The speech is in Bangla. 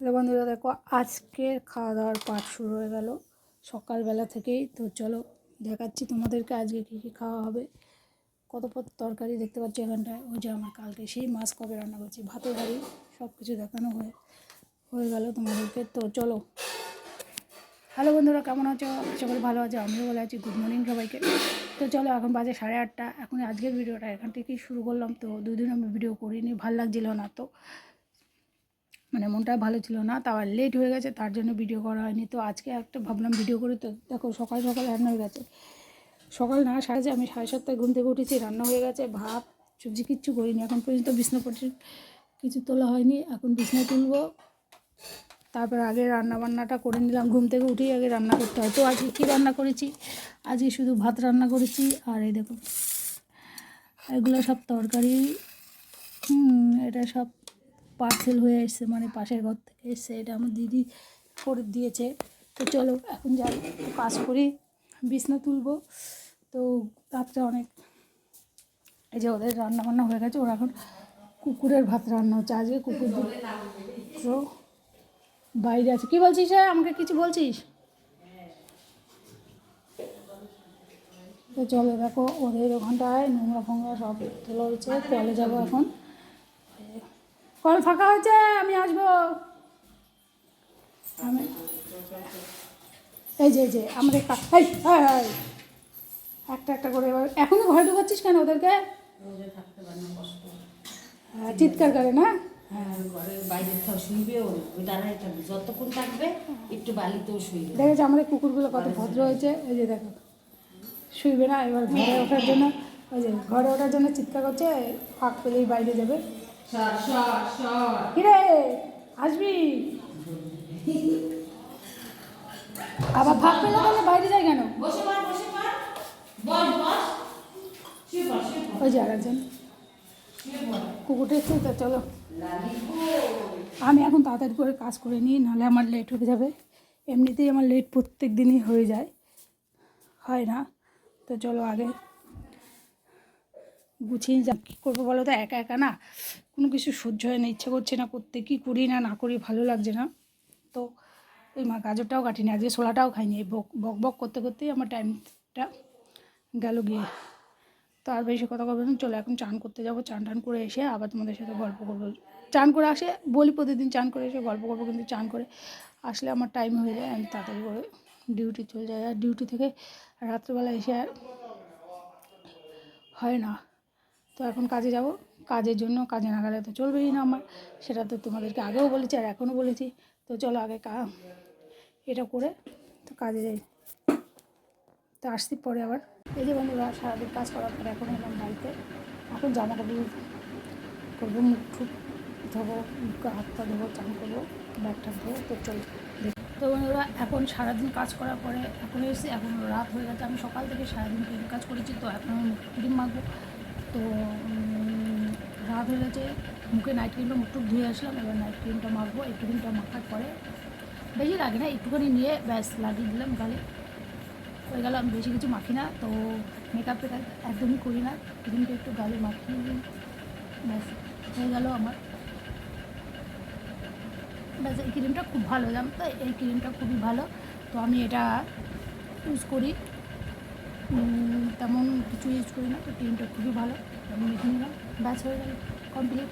হ্যালো বন্ধুরা, দেখো আজকের খাওয়া দাওয়ার পাঠ শুরু হয়ে গেল। সকালবেলা থেকেই তো চলো দেখাচ্ছি তোমাদেরকে আজকে কী কী খাওয়া হবে। কত পদ তরকারি দেখতে পাচ্ছি এখানটায়। ওই যে আমার কালকে সেই মাছ কবে রান্না করছি, ভাতের হাড়ি সব কিছু দেখানো হয়ে হয়ে গেল তোমাদেরকে। তো চলো। হ্যালো বন্ধুরা, কেমন আছো? করি ভালো আছো, আমিও ভালো আছি। গুড মর্নিং সবাইকে। তো চলো, এখন বাজে সাড়ে আটটা। এখন আজকের ভিডিওটা এখান থেকেই শুরু করলাম। তো দুদিন আমি ভিডিও করিনি, ভালো লাগছিল না তো। মানে মনটা ভালো ছিল না, তাও লেট হয়ে গেছে, তার জন্য ভিডিও করা হয়নি। তো আজকে একটা ভাবলাম ভিডিও করি, তো দেখো সকাল সকাল রান্না হয়ে গেছে। সকাল না, সাড়ে আমি সাড়ে সাতটায় ঘুম থেকে উঠেছি, রান্না হয়ে গেছে, ভাত, সবজি কিচ্ছু করিনি, এখন পর্যন্ত বিছনা পড়ছে কিছু তোলা হয়নি, এখন বিছনা তুলবো। তারপর আগে রান্না বান্নাটা করে নিলাম, ঘুম থেকে উঠেই আগে রান্না করতে হয়। তো আজকে কী রান্না করেছি? আজকে শুধু ভাত রান্না করেছি, আর এই দেখো, এগুলো সব তরকারি এটা সব পার্সেল হয়ে এসছে মানে পাশের ঘর থেকে এসছে, এটা আমার দিদি করে দিয়েছে। তো চলো এখন যাই কাজ করি, বিছনা তুলবো। তো রাত্রে অনেক, এই যে ওদের রান্না বান্না হয়ে গেছে, ওরা এখন কুকুরের ভাত রান্না হচ্ছে। আজকে কুকুর তো বাইরে আছে। কী বলছিস হ্যাঁ আমাকে কিছু বলছিস? তো চলো দেখো, ওদের ওখানটায় নোংরা ফোংরা সব তোলা হয়েছে কলে যাব এখন। কল ফাঁকা হয়েছে? আমি আসব। আমি এই যে এই যে এই, এই, এই। একটা একটা করে এবার এখনও ঘরে ঢুকাচ্ছিস কেন ওদেরকে? হ্যাঁ, চিৎকার করে না? হ্যাঁ যতক্ষণ থাকবে একটু বালিতেও শুইবে। দেখেছ আমাদের কুকুরগুলো কত ভদ্র হয়েছে। এই যে দেখো শুইবে না এবার ঘরে ওঠার জন্য ওই যে ঘরে ওঠার জন্য চিৎকার করছে ফাঁক পেলেই বাইরে যাবে। কিরে আসবি? আবার ফাঁক পেলে তাহলে বাইরে যায় কেন? ওই যে আরেকজন। কুকুরটা একটু তো চলো। আমি এখন তাড়াতাড়ি করে কাজ করে নিই নাহলে আমার লেট হয়ে যাবে। এমনিতেই আমার লেট প্রত্যেক দিনই হয়ে যায়। হয় না। তো চলো আগে গুছিয়ে যা, কী করব বলো তো? একা একা না কোনো কিছু সহ্য হয় না, ইচ্ছে করছে না, করতে কী করি না না করি ভালো লাগছে না। তো ওই মা গাজরটাও কাটিনি, আজকে ছোলাটাও খাইনি, এই বক বক বক করতে করতেই আমার টাইমটা গেল গিয়ে। তো আর বেশি কথা বলব না, চলো এখন চান করতে যাব, চান টান করে এসে আবার তোমাদের সাথে গল্প করব। চান করে আসে, বলি প্রতিদিন চান করে এসে গল্প করব, কিন্তু চান করে আসলে আমার টাইম হয়ে যায়, আমি তাড়াতাড়ি করে ডিউটি চলে যাই। আর ডিউটি থেকে রাত্রেবেলা এসে আর হয় না। তো এখন কাজে যাব। কাজের জন্য কাজে না গেলে তো চলবেই না আমার। সেটা তো তোমাদেরকে আগেও বলেছি আর এখনও বলেছি। তো চলো আগে কা এটা করে তো কাজে যাই। তো আসছি পরে আবার। এই যে বন্ধুরা, সারাদিন কাজ করার পরে এখন এলাম বাড়িতে। এখন জামা কাপড় করব, মুখ ঠুক ধোবো হাত পা ধোবো, চান করব, ব্যাগটা ধোবো, তো চল। তো বন্ধুরা, এখন সারাদিন কাজ করার পরে এখন এসে এখন রাত হয়ে গেছে। আমি সকাল থেকে সারাদিন ক্রিম কাজ করেছি, তো এখন মুখে ক্রিম মাখবো। তো রাত হয়ে গেছে, মুখে নাইট ক্রিমটা মুখ টুক ধুয়ে আসলাম, এবার নাইট ক্রিমটা মাখবো এই ক্রিমটা মাখার পরে, বেশি লাগে না, একটুখানি নিয়ে ব্যাস লাগিয়ে দিলাম গালে। হয়ে গেল, আমি বেশি কিছু মাখি না, তো মেকআপ টেকআপ একদমই করি না ক্রিমটা একটু গালে মাখিয়ে দিই, ব্যাস, হয়ে গেল আমার। ব্যাস, এই ক্রিমটা খুব ভালো, জানো তো? এই ক্রিমটা খুবই ভালো, তো আমি এটা ইউজ করি। তেমন কিছু ইউজ করি না, তো ক্রিমটা খুবই ভালো আমি মেখে নিলাম ব্যাস হয়ে গেল কমপ্লিট